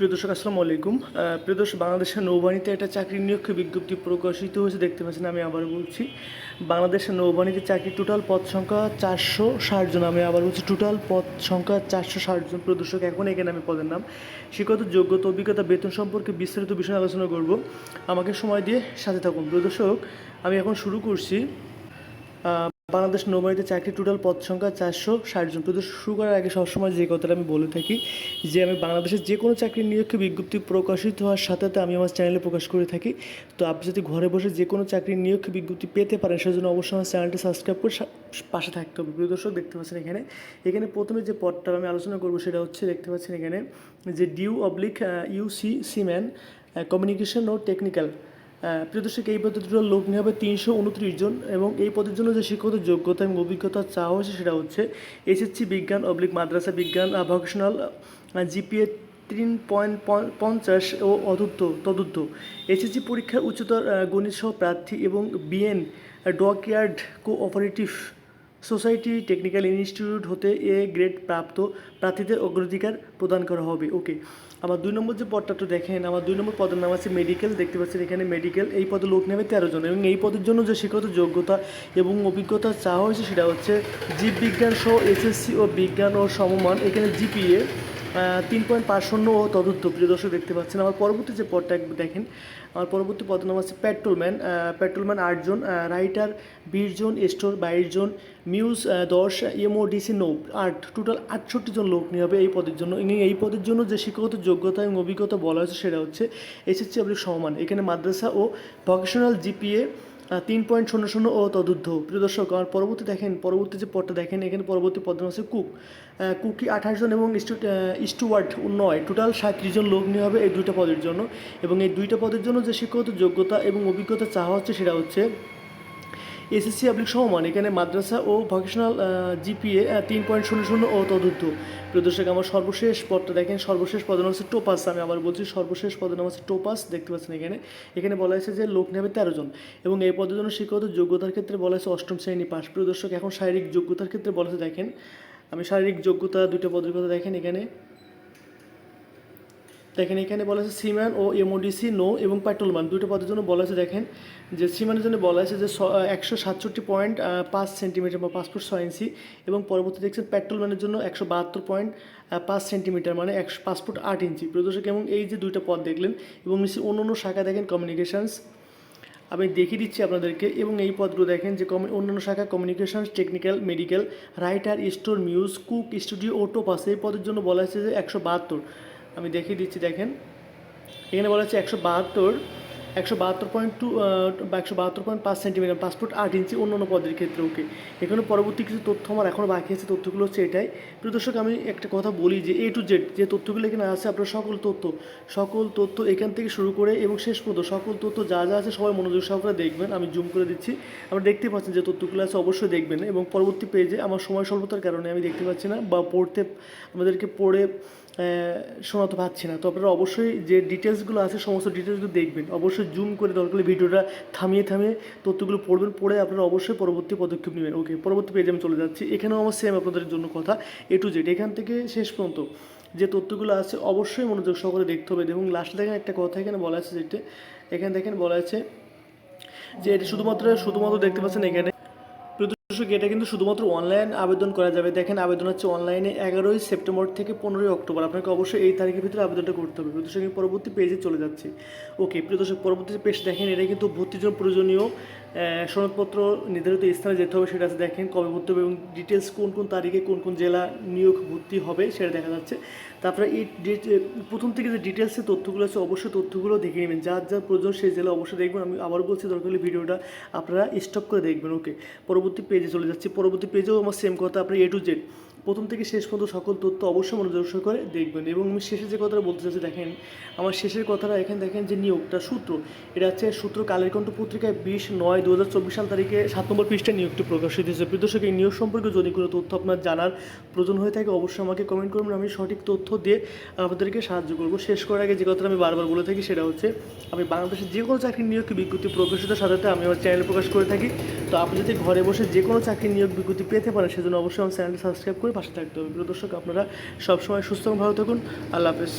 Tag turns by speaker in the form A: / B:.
A: প্রিয় দর্শক আসসালামু আলাইকুম। আহ, প্রিয় দর্শক বাংলাদেশের নৌবাহিনীতে একটা চাকরি নিয়োগ বিজ্ঞপ্তি প্রকাশিত হয়েছে দেখতে পাচ্ছেন আমি আবার বলছি। বাংলাদেশের নৌবাহিনীতে চাকরি টোটাল পদ সংখ্যা চারশো ষাট জন আমি আবার বলছি টোটাল পদ সংখ্যা চারশো ষাট জন। প্রিয় দর্শক এখন এখানে আমি পদের নাম শিক্ষত যোগ্যতা অভিজ্ঞতা বেতন সম্পর্কে বিস্তারিত বিষয়ে আলোচনা করব। আমাকে সময় দিয়ে সাথে থাকুন। প্রিয় দর্শক আমি এখন শুরু করছি। বাংলাদেশ নৌবাহিনীতে চাকরি টোটাল পদ সংখ্যা চারশো ষাট জন। কিন্তু শুরু করার আগে সবসময় যে কথাটা আমি বলে থাকি, যে আমি বাংলাদেশের যে কোনো চাকরির নিয়োগকে বিজ্ঞপ্তি প্রকাশিত হওয়ার সাথে সাথে আমি আমার চ্যানেলে প্রকাশ করে থাকি। তো আপনি যদি ঘরে বসে যে কোনো চাকরির নিয়োগকে বিজ্ঞপ্তি পেতে পারেন, সেজন্য অবশ্যই আমার চ্যানেলটি সাবস্ক্রাইব করে পাশে থাকতে হবে। প্রিয় দর্শক, দেখতে পাচ্ছেন এখানে। এখানে প্রথমে যে পদটা আমি আলোচনা করব, সেটা হচ্ছে দেখতে পাচ্ছেন এখানে যে ডিউ অবলিক ইউসি সিম্যান কমিউনিকেশন ও টেকনিক্যাল আহ, প্রিয় দর্শক এই পদ্ধতির লোক নিয়ে হবে তিনশো উনত্রিশ জন এবং এই পদের জন্য যে শিক্ষত যোগ্যতা এবং অভিজ্ঞতা চাওয়া হয়েছে সেটা হচ্ছে এসএসসি বিজ্ঞান অবলিক মাদ্রাসা বিজ্ঞান ভকেশনাল জিপিএ তিন পয়েন্ট পঞ্চাশ ও অধুদ্ধ তদুর্ধ এসএসসি পরীক্ষার উচ্চতর আহ, গণিত সহ প্রার্থী এবং BN dockyard cooperative society technical institute হতে এ গ্রেড প্রাপ্ত প্রার্থীদের অগ্রাধিকার প্রদান করা হবে। ওকে। আমার দুই নম্বর যে পদটা তো দেখেন, আমার দুই নম্বর পদের নাম আছে মেডিকেল। দেখতে পাচ্ছেন এখানে মেডিকেল। এই পদে লোক নেবে তেরো জন এবং এই পদের জন্য যে শিক্ষত যোগ্যতা এবং অভিজ্ঞতা চাওয়া হয়েছে সেটা হচ্ছে জীববিজ্ঞান সহ এসএসসি ও বিজ্ঞান ও সমমান। এখানে জিপিএ তিন পয়েন্ট পাঁচ শূন্য ও তদুর্ধ প্রিয় দর্শক দেখতে পাচ্ছেন। আমার পরবর্তী যে পদটা একবার দেখেন, আমার পরবর্তী পদের নাম আছে পেট্রোলম্যান পেট্রোলম্যান আটজন রাইটার বিশ জন স্টোর বাইশ জন মিউজ দশ এমওডিসি নৌ আট টোটাল আটষট্টি জন লোক নিয়ে হবে এই পদের জন্য। এই পদের জন্য যে শিক্ষাগত যোগ্যতা এবং অভিজ্ঞতা বলা হয়েছে সেটা হচ্ছে এসএসসি অবলিক সমান এখানে মাদ্রাসা ও ভকেশনাল জিপিএ তিন পয়েন্ট শূন্য শূন্য ও তদুদ্ধ প্রিয় দর্শক, আমার পরবর্তী দেখেন, পরবর্তী যে পদটা দেখেন, এখানে পরবর্তী পদ আছে কুক। কুকি আঠাশ জন এবং স্টুয়ার্ড নয়। টোটাল সাঁত্রিশ জন লোক নিয়ে হবে এই দুইটা পদের জন্য। এবং এই দুইটা পদের জন্য যে শিক্ষাগত যোগ্যতা এবং অভিজ্ঞতা চাওয়া হচ্ছে সেটা হচ্ছে এসএসসি আবলিক সমমান এখানে মাদ্রাসা ও ভকেশনাল জিপিএ তিন পয়েন্ট শূন্য শূন্য ও তদুর্ধ প্রিয় দর্শক, আমার সর্বশেষ পদটা দেখেন, সর্বশেষ পদের নাম হচ্ছে টোপাস আমি আবার বলছি সর্বশেষ পদের নাম হচ্ছে টোপাস দেখতে পাচ্ছেন এখানে। এখানে বলা হয়েছে যে লোক নেবে তেরো জন এবং এই পদের জন্য শিক্ষাগত যোগ্যতার ক্ষেত্রে বলা হয়েছে অষ্টম শ্রেণি পাস প্রিয় দর্শক, এখন শারীরিক যোগ্যতার ক্ষেত্রে বলা হয়েছে, দেখেন, আমি শারীরিক যোগ্যতা দুইটা পদের কথা দেখেন এখানে। দেখেন এখানে বলা আছে সিম্যান ও এমওডিসি, নো এবং পেট্রোলম্যান দুটো পদের জন্য বলা আছে, দেখেন, যে সিম্যানের জন্য বলা আছে যে একশো সাতষট্টি পয়েন্ট পাঁচ সেন্টিমিটার বা পাঁচ ফুট ছয় ইঞ্চি এবং পরবর্তী দেখছেন পেট্রোলম্যানের জন্য একশো বাহাত্তর পয়েন্ট পাঁচ সেন্টিমিটার মানে একশো, পাঁচ ফুট আট ইঞ্চি। প্রদর্শক এবং এই যে দুইটা পদ দেখলেন এবং নিশ্চয়ই অন্য অন্য শাখা দেখেন কমিউনিকেশানস আমি দেখিয়ে দিচ্ছি আপনাদেরকে, এবং এই পদগুলো দেখেন যে কমি অন্যান্য শাখা communication technical medical writer store muse cook studio ওটোপাস এই পদের জন্য বলা হয়েছে যে একশো বাহাত্তর। আমি দেখিয়ে দিচ্ছি, দেখেন। এখানে বলা হচ্ছে একশো বাহাত্তর একশো বাহাত্তর পয়েন্ট টু বা একশো বাহাত্তর পয়েন্ট পাঁচ সেন্টিমিটার ফুট আট ইঞ্চি অন্য অন্য পদের ক্ষেত্রে, ওকে। এখানে পরবর্তী কিছু তথ্য আমার এখনও বাকি আছে, তথ্যগুলো হচ্ছে এটাই। প্রিয় দর্শক, আমি একটা কথা বলি যে এ টু জেড যে তথ্যগুলো এখানে আছে, আপনার সকল তথ্য সকল তথ্য এখান থেকে শুরু করে এবং শেষ পর্যন্ত সকল তথ্য যা যা আছে সবাই মনোযোগ সহকারে দেখবেন। আমি জুম করে দিচ্ছি, আপনারা দেখতে পাচ্ছেন যে তথ্যগুলো আছে, অবশ্যই দেখবেন। এবং পরবর্তী পেজে আমার সময় স্বল্পতার কারণে আমি দেখতে পাচ্ছি না বা পড়তে, আমাদেরকে পড়ে শোনাতে পারছি না। তো আপনারা অবশ্যই যে ডিটেলসগুলো আছে, সমস্ত ডিটেলসগুলো দেখবেন। অবশ্যই জুম করে দরকার ভিডিওটা থামিয়ে থামিয়ে তথ্যগুলো পড়বেন, পড়ে আপনারা অবশ্যই পরবর্তী পদক্ষেপ নেবেন। ওকে পরবর্তী পেজে আমি চলে যাচ্ছি। এখানেও আমার সেম আপনাদের জন্য কথা এ টু জেড এখান থেকে শেষ পর্যন্ত যে তথ্যগুলো আছে, অবশ্যই মনোযোগ সহকারে দেখতে হবে। এবং লাস্টে দেখেন একটা কথা এখানে বলা আছে যেটা এখানে দেখেন বলা আছে যে এটা শুধুমাত্র শুধুমাত্র দেখতে পাচ্ছেন এখানে দর্শক, এটা কিন্তু শুধুমাত্র অনলাইন আবেদন করা যাবে। দেখেন, আবেদন হচ্ছে অনলাইনে এগারোই সেপ্টেম্বর থেকে পনেরোই অক্টোবর। আপনাকে অবশ্যই এই তারিখের ভিতরে আবেদনটা করতে হবে। প্রিয় দর্শক পরবর্তী পেজে চলে যাচ্ছে। ওকে প্রিয় দর্শক, পরবর্তী পেজ দেখেন, এটা কিন্তু ভর্তির জন্য প্রয়োজনীয়। সনদপত্র নির্ধারিত স্থানে যেতে হবে, সেটা দেখেন কবে ভর্তি হবে এবং ডিটেলস কোন কোন তারিখে কোন কোন জেলা নিয়োগ ভর্তি হবে, সেটা দেখা যাচ্ছে। তারপরে এই প্রথম থেকে যে ডিটেলসের তথ্যগুলো আছে, অবশ্যই তথ্যগুলো দেখে নেবেন। যার যার প্রয়োজন সেই জেলা অবশ্যই দেখবেন। আমি আবার বলছি, দরকার হলে ভিডিওটা আপনারা স্টপ করে দেখবেন ওকে পরবর্তী পেজে চলে যাচ্ছি। পরবর্তী পেজেও আমার সেম কথা আপনি এ টু জেড প্রথম থেকে শেষ পর্যন্ত সকল তথ্য অবশ্যই মনোযোগ করে দেখবেন। এবং আমি শেষে যে কথাটা বলতে চাচ্ছি, দেখেন, আমার শেষের কথাটা এখানে দেখেন যে নিয়োগটা সূত্র। এটা হচ্ছে সূত্র কালের কণ্ঠ পত্রিকায় বিশ নয় দু হাজার চব্বিশ সাল তারিখে সাত নম্বর পৃষ্ঠায় নিয়োগটি প্রকাশিত হয়েছে। প্রিয় দর্শক, এই নিয়োগ সম্পর্কে যদি কোনো তথ্য আপনার জানার প্রয়োজন হয়ে থাকে, অবশ্যই আমাকে কমেন্ট করবেন আমি সঠিক তথ্য দিয়ে আপনাদেরকে সাহায্য করব। শেষ করার আগে যে কথাটা আমি বারবার বলে থাকি, সেটা হচ্ছে, আমি বাংলাদেশের যে কোনো চাকরির নিয়োগ বিজ্ঞপ্তি প্রকাশিত সাথে আমি আমার চ্যানেল প্রকাশ করে থাকি। তো আপনি যদি ঘরে বসে যে কোনো চাকরি নিয়োগ বিজ্ঞপ্তি পেতে পারেন, সেজন্য অবশ্যই আমার চ্যানেলটি সাবস্ক্রাইব করে পাশে থাকতে হবে। প্রিয় দর্শক, আপনারা সবসময় সুস্থ ভালো থাকুন। আল্লাহ হাফেজ।